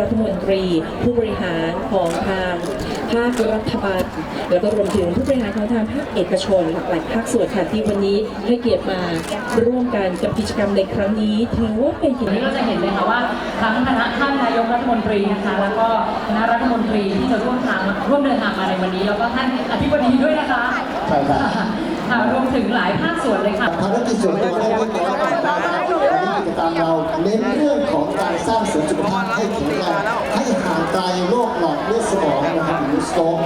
รัฐมนตรี ผู้บริหารของทางภาครัฐบาล แล้วก็รวมถึงผู้บริหารของทางภาคเอกชนหลากหลายภาคส่วนค่ะที่วันนี้ให้เกียรติมาร่วมกันกับกิจกรรมในครั้งนี้ถือว่าเป็นกิจกรรมนี่ก็จะเห็นเลยค่ะว่าทั้งคณะท่านนายกรัฐมนตรีนะคะ แล้วก็คณะรัฐมนตรีที่จะร่วมทางร่วมเดินทางมาในวันนี้ แล้วก็ท่านอธิบดีด้วยนะคะใช่ค่ะรวมถึงหลายภาคส่วนเลยค่ะภารกิจส่วนตัว กิจกรรมเราเน้นเรื่องของการสร้างเสริมสุขภาพให้แข็งแรงให้ห่างไกลโรคหลอดเลือดสมองนะครับหรือสโตรก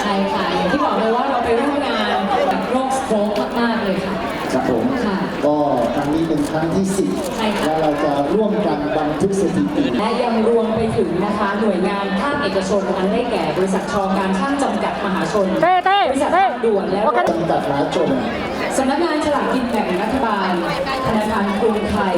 ใช่ค่ะอย่างที่บอกเลยว่าเราไปร่วมงานกับโรคสโตรกมากๆเลยค่ะ ครับผมค่ะก็ครั้งนี้เป็นครั้งที่สิบใช่ค่ะ และเราจะร่วมกันบันทึกสถิติ และยังรวมไปถึงนะคะ หน่วยงานภาคเอกชนนั้นได้แก่ บริษัทชอการช่างจำกัดมหาชน เต้เต้บริษัทเต้ ทางด่วนและ จำกัดมหาชน สำนักงานฉลากกินแบ่งรัฐบาล ธนาคารกรุงไทย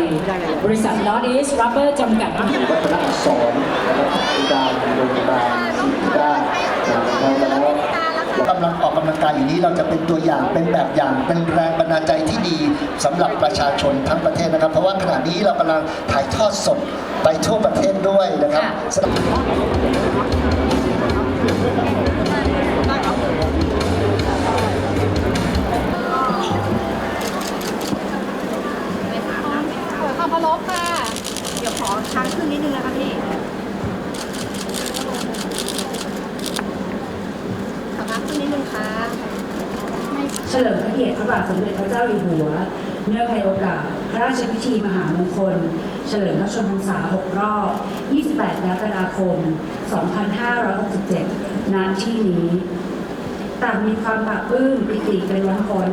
บริษัท North East Rubber จำกัดมหาชนวัฒนอักษรนะครับการโรงพยาบาลศิริราชนะครับแล้วกำลังออกกำลังกายอย่างนี้เราจะเป็นตัวอย่างเป็นแบบอย่างเป็นแรงบันดาลใจที่ดีสำหรับประชาชนทั้งประเทศนะครับ เพราะว่าขณะนี้เรากำลังถ่ายทอดสดไปทั่วประเทศด้วยนะครับ เคารพค่ะ เดี๋ยวขอค้างคืนนิดนึงนะคะพี่ขอค้างคืนนิดนึงค่ะเฉลิมพระเกียรติพระบาทสมเด็จพระเจ้าอยู่หัว เนื่องในโอกาสพระราชพิธีมหามงคล เฉลิมพระชนมพรรษา 6 รอบ 28กรกฎาคม 2567 ณ ที่นี้ต่างมีความปลาบปลื้มปิติเป็นล้นพ้น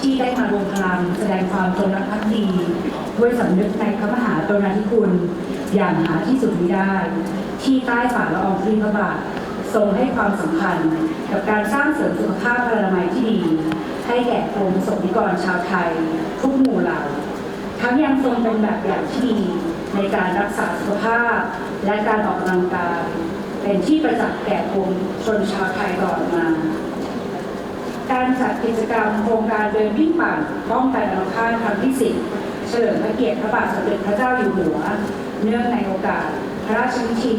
ที่ได้มารวมพลังแสดงความจงรักภักดี ด้วยสำนึกในพระมหากรุณาธิคุณ อย่างหาที่สุดมิได้ ที่ใต้ฝ่าละอองธุลีพระบาททรงให้ความสำคัญกับการสร้างเสริมสุขภาพพลานามัยที่ดี ให้แก่ปวงประสบนิกรชาวไทย ทุกหมู่เหล่า ทั้งยังทรงเป็นแบบอย่างที่ดีในการรักษาสุขภาพ และการออกกำลังกายเป็นที่ประจักษ์แก่ปวงชนชาวไทยตลอดมา การจัดกิจกรรมโครงการเดินวิ่งปั่นป้องกันอัมพาตครั้งที่10 เฉลิมพระเกียรติพระบาทสมเด็จพระเจ้าอยู่หัว เนื่องในโอกาส พระราชพิธี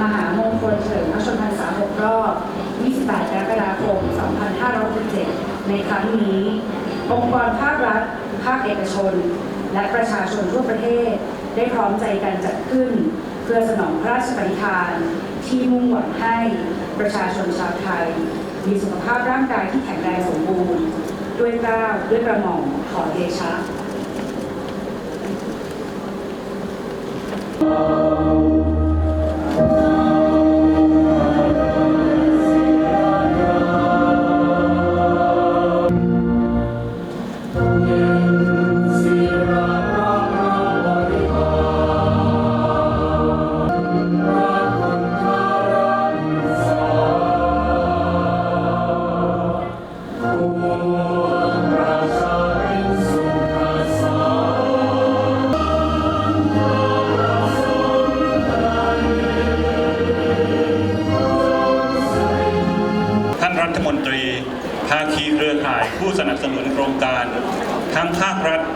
มหามงคลเฉลิมพระชนมพรรษา6รอบ 28 กรกฎาคม 2567 ในครั้งนี้ องค์กรภาครัฐ ภาคเอกชน และประชาชนทั่วประเทศ ได้พร้อมใจกันจัดขึ้น เพื่อสนองพระราชปณิธาน ที่มุ่งหวังให้ประชาชนชาวไทย มีสุขภาพร่างกายที่แข็งแรงสมบูรณ์ ด้วยกล้าวด้วยกระหม่อมขอเดชะ ท่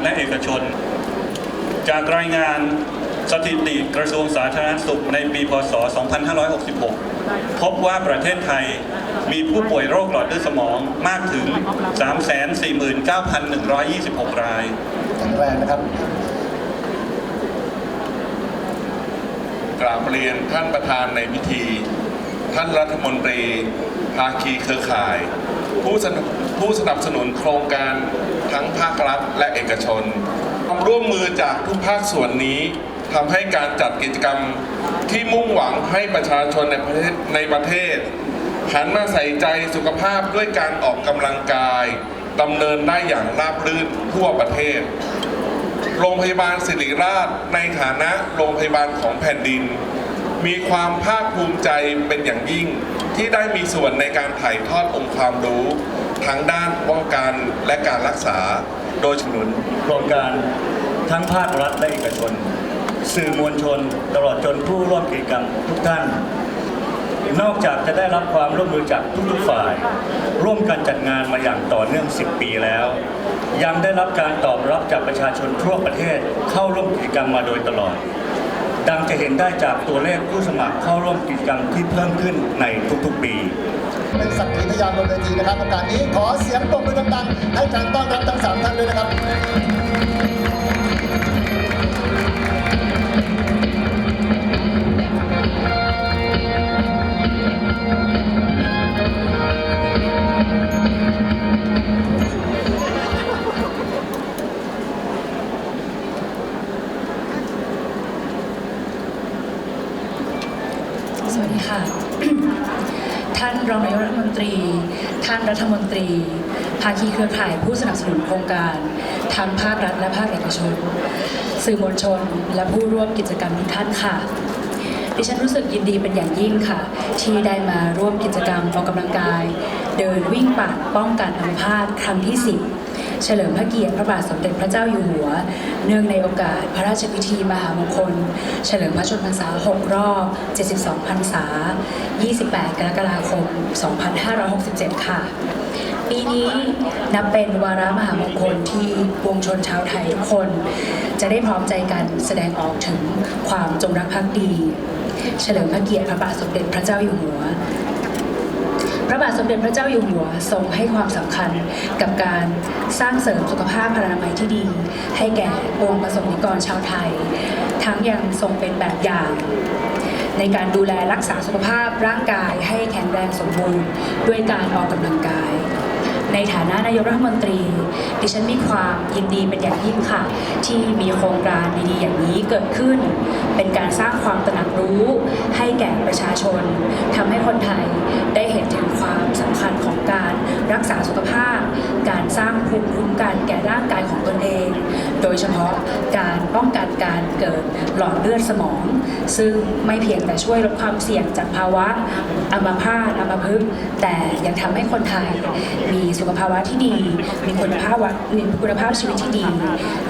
และเอกชน จากรายงานสถิติกระทรวงสาธารณสุขในปีพศ 2566 พบว่าประเทศไทยมีผู้ป่วยโรคหลอดเลือดสมองมากถึง 349,126 รายแข็งแรงนะครับกราบเรียนท่านประธานในพิธี ท่านรัฐมนตรีภาคีเครือข่าย ผู้สนับผู้สนับสนุนโครงการทั้งภาครัฐและเอกชนความร่วมมือจากทุกภาคส่วนนี้ทำให้การจัดกิจกรรมที่มุ่งหวังให้ประชาชนในประเทศในประเทศหันมาใส่ใจสุขภาพด้วยการออกกำลังกายดำเนินได้อย่างราบรื่นทั่วประเทศ โรงพยาบาลศิริราชในฐานะโรงพยาบาลของแผ่นดิน มีความภาคภูมิใจเป็นอย่างยิ่ง ที่ได้มีส่วนในการถ่ายทอดองค์ความรู้ทั้งด้านป้องกันและการรักษาโดยสนุนโครงการทั้งภาครัฐและเอกชน สื่อมวลชน ตลอดจนผู้ร่วมกิจกรรมทุกท่าน นอกจากจะได้รับความร่วมมือจากทุกๆฝ่าย ร่วมกันจัดงานมาอย่างต่อเนื่อง 10 ปีแล้ว ยังได้รับการตอบรับจากประชาชนทั่วประเทศเข้าร่วมกิจกรรมมาโดยตลอด ดังจะเห็นได้จากตัวเลขผู้สมัครเข้าร่วมกิจกรรมที่เพิ่มขึ้นในทุกๆปี เป็นสักขีพยานบนเวทีนะครับโอกาสนี้ขอเสียงปรบมือดังๆให้การต้อนรับทั้งสามท่านด้วยนะครับ ท่านรัฐมนตรี ภาคีเครือข่ายผู้สนับสนุนโครงการทั้งภาครัฐและภาคเอกชน สื่อมวลชน และผู้ร่วมกิจกรรมทุกท่านค่ะ ดิฉันรู้สึกยินดีเป็นอย่างยิ่งค่ะ ที่ได้มาร่วมกิจกรรมออกกำลังกาย เดินวิ่งปั่นป้องกันอัมพาตครั้งที่ 10 เฉลิมพระเกียรติพระบาทสมเด็จพระเจ้าอยู่หัว เนื่องในโอกาสพระราชพิธีมหามงคล เฉลิมพระชนมพรรษา 6 รอบ 72 พรรษา 28 กรกฎาคม 2567 ค่ะ ปีนี้นับเป็นวาระมหามงคลที่ปวงชนชาวไทยทุกคน จะได้พร้อมใจกันแสดงออกถึงความจงรักภักดี เฉลิมพระเกียรติพระบาทสมเด็จพระเจ้าอยู่หัว พระบาทสมเด็จพระเจ้าอยู่หัวทรงให้ความสำคัญกับการสร้างเสริมสุขภาพพลานามัยที่ดี ให้แก่ปวงประสบนิกรชาวไทย ทั้งยังทรงเป็นแบบอย่าง ในการดูแลรักษาสุขภาพร่างกายให้แข็งแรงสมบูรณ์ ด้วยการออกกำลังกาย ในฐานะนายกรัฐมนตรี ดิฉันมีความยินดีเป็นอย่างยิ่งค่ะ ที่มีโครงการดีๆอย่างนี้เกิดขึ้น เป็นการสร้างความตระหนักรู้ ให้แก่ประชาชนทำให้คนไทยได้เห็นถึงความสำคัญของการรักษาสุขภาพ การสร้างภูมิคุ้มกันแก่ร่างกายของตนเอง โดยเฉพาะการป้องกันการเกิดหลอดเลือดสมอง ซึ่งไม่เพียงแต่ช่วยลดความเสี่ยงจากภาวะอัมพาตอัมพฤกษ์แต่ยังทำให้คนไทยมีสุขภาวะที่ดี มีคุณภาพมีคุณภาพชีวิตที่ดี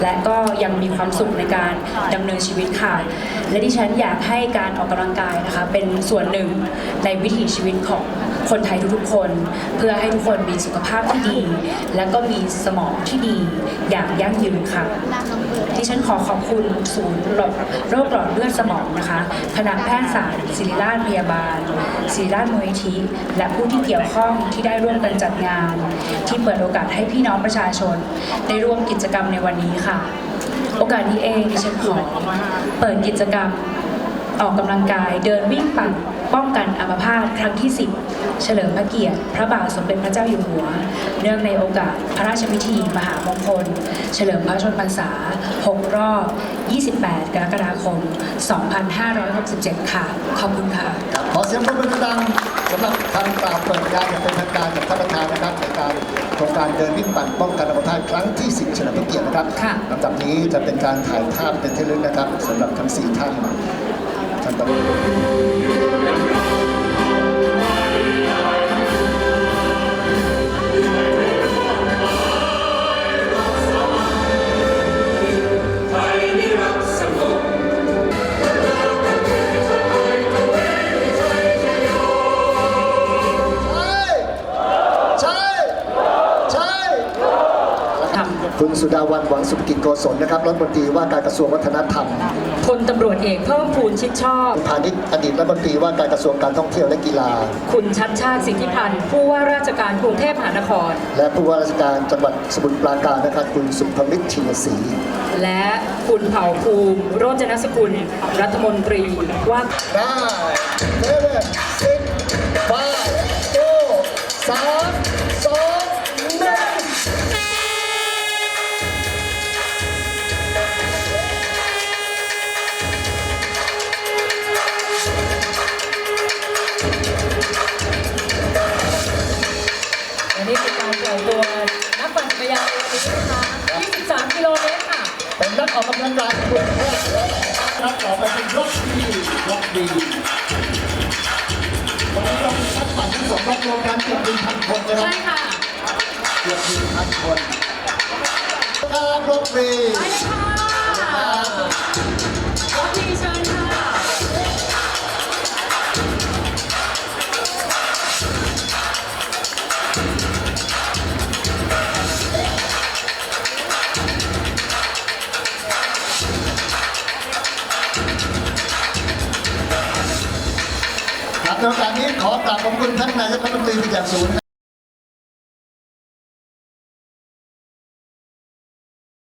และก็ยังมีความสุขในการดำเนินชีวิตค่ะ และดิฉันอยากให้การออกกำลังกายนะคะ เป็นส่วนหนึ่งในวิถีชีวิตของคนไทยทุกๆคน เพื่อให้ทุกคนมีสุขภาพที่ดี และก็มีสมองที่ดีอย่างยั่งยืนค่ะดิฉันขอขอบคุณศูนย์โรคหลอดเลือดสมองนะคะคณะแพทยศาสตร์ศิริราชพยาบาลศิริราชมูลนิธิและผู้ที่เกี่ยวข้องที่ได้ร่วมกันจัดงานที่เปิดโอกาสให้พี่น้องประชาชน ได้ร่วมกิจกรรมในวันนี้ค่ะ โอกาสนี้เองดิฉันขอเปิดกิจกรรมออกกำลังกายเดินวิ่งปั่น ป้องกันอัมพาตครั้งที่ 10 เฉลิมพระเกียรติ พระบาทสมเด็จพระเจ้าอยู่หัว เนื่องในโอกาสพระราชพิธีมหามงคล เฉลิมพระชนมพรรษา 6 รอบ 28 กรกฎาคม 2567 ค่ะ ขอบคุณค่ะครับขอเสียงปรบมือดังๆสำหรับคำกล่าวเปิดงานอย่างเป็นทางการจากท่านประธานนะครับในการโครงการเดินวิ่งปั่นป้องกันอัมพาตครั้งที่10เฉลิมพระเกียรตินะครับค่ะลำดับนี้จะเป็นการถ่ายภาพเป็นที่ระลึกนะครับสำหรับทั้งสี่ท่านท่านประธ คุณสุดาวันหวังสุภกิจโกศลนะครับรัฐมนตรีว่าการกระทรวงวัฒนธรรมพลตำรวจเอกเพิ่มพูนชิดชอบพาณิชย์อดีตรัฐมนตรีว่าการกระทรวงการท่องเที่ยวและกีฬา คุณชัดชาติสิทธิพันธ์ผู้ว่าราชการกรุงเทพมหานคร และผู้ว่าราชการจังหวัดสมุทรปราการนะครับคุณสุภมิตรชินศรีและคุณเผ่าภูมิโรจนสกุลรัฐมนตรีว่าได้เจ็ดสิบแปดเก้าสาม นักออกกำลังกายกลุ่มแรกนักต่อไปเป็นรถดีรถดีวันนี้เรามีนักปั่นทั้งสองรอบรวมกันเกือบหนึ่งพันคนนะครับใช่ค่ะเกือบหนึ่งพันคนการรถฟรีไปเลยค่ะ ในโอก